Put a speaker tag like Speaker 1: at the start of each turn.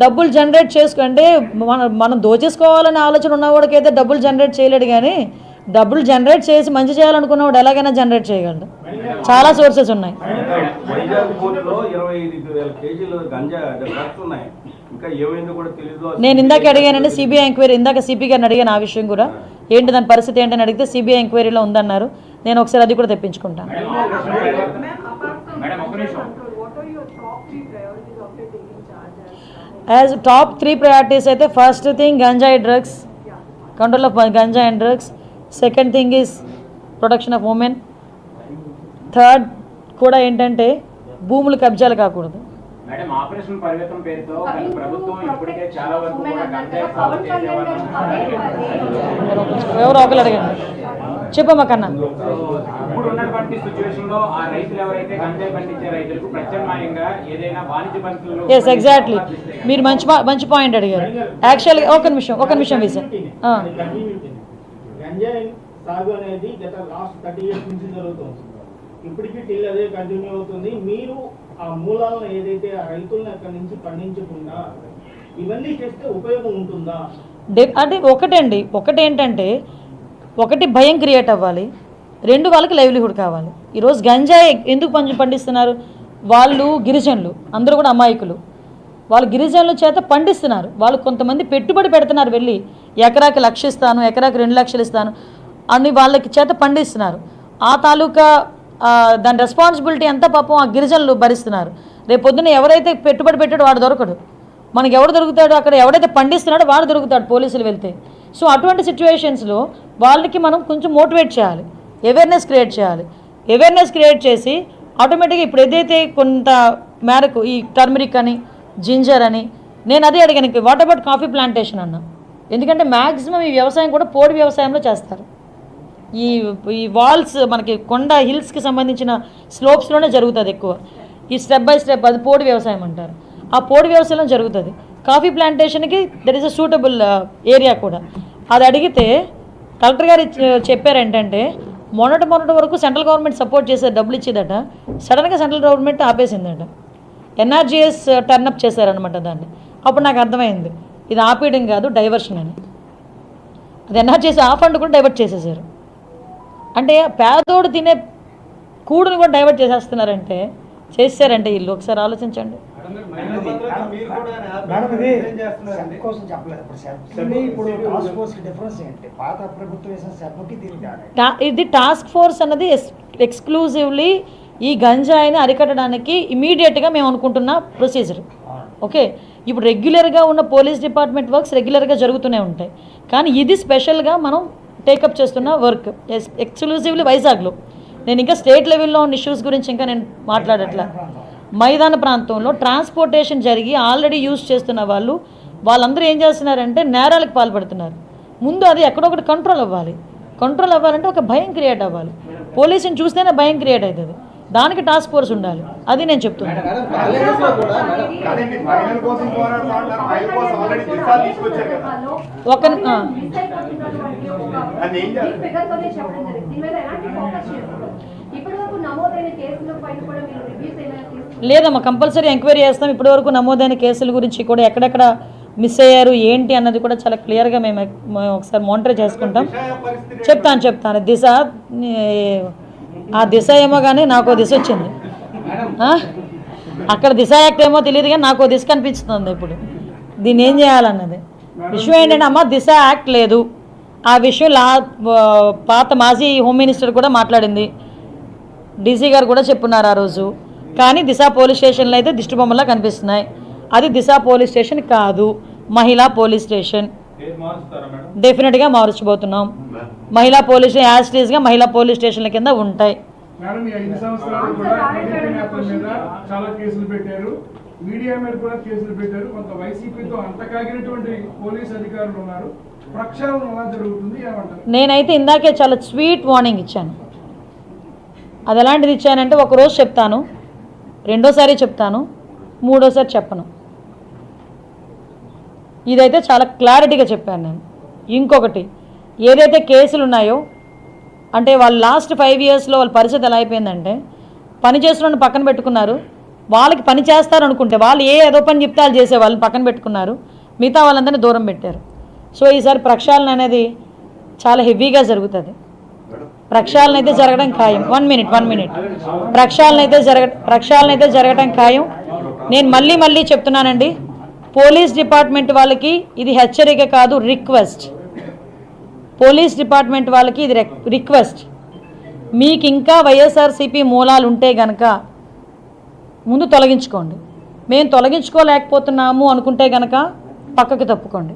Speaker 1: డబ్బులు
Speaker 2: జనరేట్ చేసుకుంటే మన మనం దోచేసుకోవాలనే ఆలోచన ఉన్నవాడికైతే డబ్బులు జనరేట్ చేయలేడు కానీ డబ్బులు జనరేట్ చేసి మంచి చేయాలనుకున్నవాడు ఎలాగైనా జనరేట్ చేయగలడు. చాలా సోర్సెస్ ఉన్నాయి. నేను ఇందాక అడిగానండి సిబిఐ ఎంక్వైరీ ఇందాక సిపి గారిని అడిగాను ఆ విషయం కూడా. ఏంటి దాని పరిస్థితి ఏంటని అడిగితే సిబిఐ ఎంక్వైరీలో ఉందన్నారు. నేను ఒకసారి అది కూడా తెప్పించుకుంటాను యాజ్ టాప్ త్రీ ప్రయారిటీస్ అయితే ఫస్ట్ థింగ్ గంజాయి drugs. Control of ganja and drugs second thing is protection of women third కూడా ఏంటంటే భూములు కబ్జాలు కాకూడదు.
Speaker 3: మేడం ఆపరేషన్ పరిగెత్తం పేరుతో ప్రభుత్వం ఇప్పటికే చాలా వరకు గంజాయి
Speaker 2: ఎవరు ఒకరు అడగండి చెప్పమ్మా కన్నా.
Speaker 3: ఇప్పుడు ఉన్నటువంటి సిచ్యువేషన్లో ఆ రైతులు ఎవరైతే గంజాయి పండించే రైతులకు ప్రత్యామ్నాయంగా ఏదైనా వాణిజ్య పంటలు
Speaker 2: ఎస్ ఎగ్జాక్ట్లీ మీరు మంచి మంచి పాయింట్ అడిగారు. యాక్చువల్గా ఒక నిమిషం ఒక నిమిషం విజయ్ ఆ.
Speaker 4: గంజాయి సాగు అనేది గత లాస్ట్ థర్టీ ఇయర్స్ నుంచి జరుగుతుంది. ఇప్పటికీ టిల్ అదే కంటిన్యూ అవుతుంది. మీరు ఆ మూలాలను ఏదైతే ఆ రైతులను అక్కడి నుంచి పండించకుండా ఇవన్నీ చేస్తే ఉపయోగం ఉంటుందా?
Speaker 2: డే- అంటే ఒకటండి ఒకటి ఏంటంటే ఒకటి భయం క్రియేట్ అవ్వాలి రెండు వాళ్ళకి లైవ్లీహుడ్ కావాలి. ఈరోజు గంజాయి ఎందుకు పంచి పండిస్తున్నారు? వాళ్ళు గిరిజనులు అందరూ కూడా అమాయకులు. వాళ్ళు గిరిజనుల చేత పండిస్తున్నారు. వాళ్ళు కొంతమంది పెట్టుబడి పెడుతున్నారు వెళ్ళి ఎకరాకి లక్ష ఇస్తాను ఎకరాకి రెండు లక్షలు ఇస్తాను అని వాళ్ళకి చేత పండిస్తున్నారు. ఆ తాలూకా దాని రెస్పాన్సిబిలిటీ ఎంత పాపం ఆ గిరిజనులు భరిస్తున్నారు. రేపు పొద్దున్న ఎవరైతే పెట్టుబడి పెట్టాడో వాడు దొరకడు. మనకి ఎవడు దొరుకుతాడో అక్కడ ఎవడైతే పండిస్తున్నాడో వాడు దొరుకుతాడు పోలీసులు వెళ్తే. సో అటువంటి సిచ్యువేషన్స్లో వాళ్ళకి మనం కొంచెం మోటివేట్ చేయాలి. అవేర్నెస్ క్రియేట్ చేయాలి. అవేర్నెస్ క్రియేట్ చేసి ఆటోమేటిక్గా ఇప్పుడు ఏదైతే కొంత మేరకు ఈ టర్మరిక్ అని జింజర్ అని నేను అదే అడిగాను వాట్ అబౌట్ కాఫీ ప్లాంటేషన్ అన్న? ఎందుకంటే మ్యాక్సిమం ఈ వ్యవసాయం కూడా పోడి వ్యవసాయంలో చేస్తారు. ఈ ఈ వాల్స్ మనకి కొండ హిల్స్కి సంబంధించిన స్లోప్స్లోనే జరుగుతుంది ఎక్కువ. ఈ స్టెప్ బై స్టెప్ అది పోడి వ్యవసాయం అంటారు. ఆ పోడి వ్యవసాయం జరుగుతుంది. Coffee ప్లాంటేషన్కి there is a suitable area కూడా. అది అడిగితే కలెక్టర్ గారు uh, చెప్పారు ఏంటంటే మొన్నటి మొన్నటి వరకు సెంట్రల్ గవర్నమెంట్ సపోర్ట్ చేసే డబ్బులు ఇచ్చేదట సడన్గా సెంట్రల్ గవర్నమెంట్ ఆపేసిందట. ఎన్ఆర్జీఎస్ uh, టర్నప్ చేశారనమాట దాన్ని. అప్పుడు నాకు అర్థమైంది. ఇది ఆపేయడం కాదు డైవర్షన్ అని. అది ఎన్ఆర్జీఎస్ ఆ ఫండ్ కూడా డైవర్ట్ చేసేసారు. అంటే పేదోడు తినే కూడుని కూడా డైవర్ట్ చేసేస్తున్నారంటే చేశారంటే వీళ్ళు. ఒకసారి ఆలోచించండి.
Speaker 1: మేడం ఇది సెబ్ కోసం చెప్పలేదు ఇప్పుడు సెబ్ ఇప్పుడు టాస్క్ ఫోర్స్ డిఫరెన్స్ ఏంటి? పాత ప్రభుత్వం వేసిన సెబ్కి దీనికి తేడా ఏంటి?
Speaker 2: టా- ఇది టాస్క్ ఫోర్స్ అన్నది ఎస్- ఎక్స్క్లూజివ్లీ ఈ గంజాయిని అరికట్టడానికి ఇమీడియట్గా మేము అనుకుంటున్న ప్రొసీజర్ ఓకే ఇప్పుడు రెగ్యులర్గా ఉన్న పోలీస్ డిపార్ట్మెంట్ వర్క్స్ రెగ్యులర్గా జరుగుతూనే ఉంటాయి. కానీ ఇది స్పెషల్గా మనం టేకప్ చేస్తున్న వర్క్ ఎక్స్క్లూజివ్లీ వైజాగ్లో. నేను ఇంకా స్టేట్ లెవెల్లో ఉన్న ఇష్యూస్ గురించి ఇంకా నేను మాట్లాడట్లా. మైదాన ప్రాంతంలో ట్రాన్స్పోర్టేషన్ జరిగి ఆల్రెడీ యూజ్ చేస్తున్న వాళ్ళు వాళ్ళందరూ ఏం చేస్తున్నారంటే నేరాలకు పాల్పడుతున్నారు. ముందు అది ఎక్కడొకటి కంట్రోల్ అవ్వాలి. కంట్రోల్ అవ్వాలంటే ఒక భయం క్రియేట్ అవ్వాలి. పోలీసుని చూస్తేనే భయం క్రియేట్ అవుతుంది. దానికి టాస్క్ ఫోర్స్ ఉండాలి. అది నేను చెప్తున్నాను
Speaker 1: కాదండి
Speaker 2: లేదమ్మా కంపల్సరీ ఎంక్వైరీ చేస్తాం. ఇప్పటివరకు నమోదైన కేసుల గురించి కూడా ఎక్కడెక్కడ మిస్ అయ్యారు ఏంటి అన్నది కూడా చాలా క్లియర్గా మేము ఒకసారి మానిటర్ చేసుకుంటాం. చెప్తాను చెప్తాను. దిశ ఆ దిశ ఏమో కానీ నాకు దిశ వచ్చింది. అక్కడ దిశ యాక్ట్ ఏమో తెలియదు కానీ నాకు దిశ కనిపిస్తుంది ఇప్పుడు. దీన్ని ఏం చేయాలన్నది? విషయం ఏంటంటే అమ్మ దిశ యాక్ట్ లేదు. ఆ విషయం లా పాత మాజీ హోమ్ మినిస్టర్ కూడా మాట్లాడింది. డీసీ గారు కూడా చెప్పున్నారు ఆ రోజు. కానీ దిశ పోలీస్ స్టేషన్లో అయితే దిష్టి బొమ్మలా కనిపిస్తున్నాయి. అది దిశ పోలీస్ స్టేషన్ కాదు మహిళా పోలీస్ స్టేషన్. డెఫినెట్గా మారుచబోతున్నాం మహిళా పోలీస్ యాజ్ మహిళా పోలీస్ స్టేషన్ల కింద ఉంటాయి.
Speaker 5: మేడం ఈ ఐదు సంవత్సరాలు కూడా టీడీపీ నేతల మీద చాలా కేసులు పెట్టారు. మీడియా మీద కూడా కేసులు పెట్టారు. కొంత వైసీపీతో అంతకాగినటువంటి పోలీస్ అధికారులు ఉన్నారు. ప్రక్షాళన ఎలా జరుగుతుంది ఏమంటారు?
Speaker 2: నేనైతే ఇందాకే చాలా స్వీట్ వార్నింగ్ ఇచ్చాను. అది ఎలాంటిది ఇచ్చానంటే ఒక రోజు చెప్తాను. రెండోసారి చెప్తాను. మూడోసారి చెప్పను. ఇదైతే చాలా క్లారిటీగా చెప్పాను నేను. ఇంకొకటి ఏదైతే కేసులు ఉన్నాయో అంటే వాళ్ళు లాస్ట్ ఫైవ్ ఇయర్స్లో వాళ్ళ పరిస్థితి ఎలా అయిపోయిందంటే పని చేస్తున్న పక్కన పెట్టుకున్నారు. వాళ్ళకి పని చేస్తారు అనుకుంటే వాళ్ళు ఏ ఏదో పని చెప్తే వాళ్ళు చేసే వాళ్ళని పక్కన పెట్టుకున్నారు. మిగతా వాళ్ళందరినీ దూరం పెట్టారు. సో ఈసారి ప్రక్షాళన అనేది చాలా హెవీగా జరుగుతుంది. ప్రక్షాళన అయితే జరగడం ఖాయం. వన్ మినిట్ వన్ మినిట్ ప్రక్షాళన అయితే జరగ ప్రక్షాళన అయితే జరగడం ఖాయం. నేను మళ్ళీ మళ్ళీ చెప్తున్నానండి. పోలీస్ డిపార్ట్మెంట్ వాళ్ళకి ఇది హెచ్చరిక కాదు రిక్వెస్ట్. పోలీస్ డిపార్ట్మెంట్ వాళ్ళకి ఇది రిక్వెస్ట్. మీకు ఇంకా వైఎస్ఆర్సీపీ మూలాలు ఉంటే గనక ముందు తొలగించుకోండి. మేము తొలగించుకోలేకపోతున్నాము అనుకుంటే గనక పక్కకి తప్పుకోండి.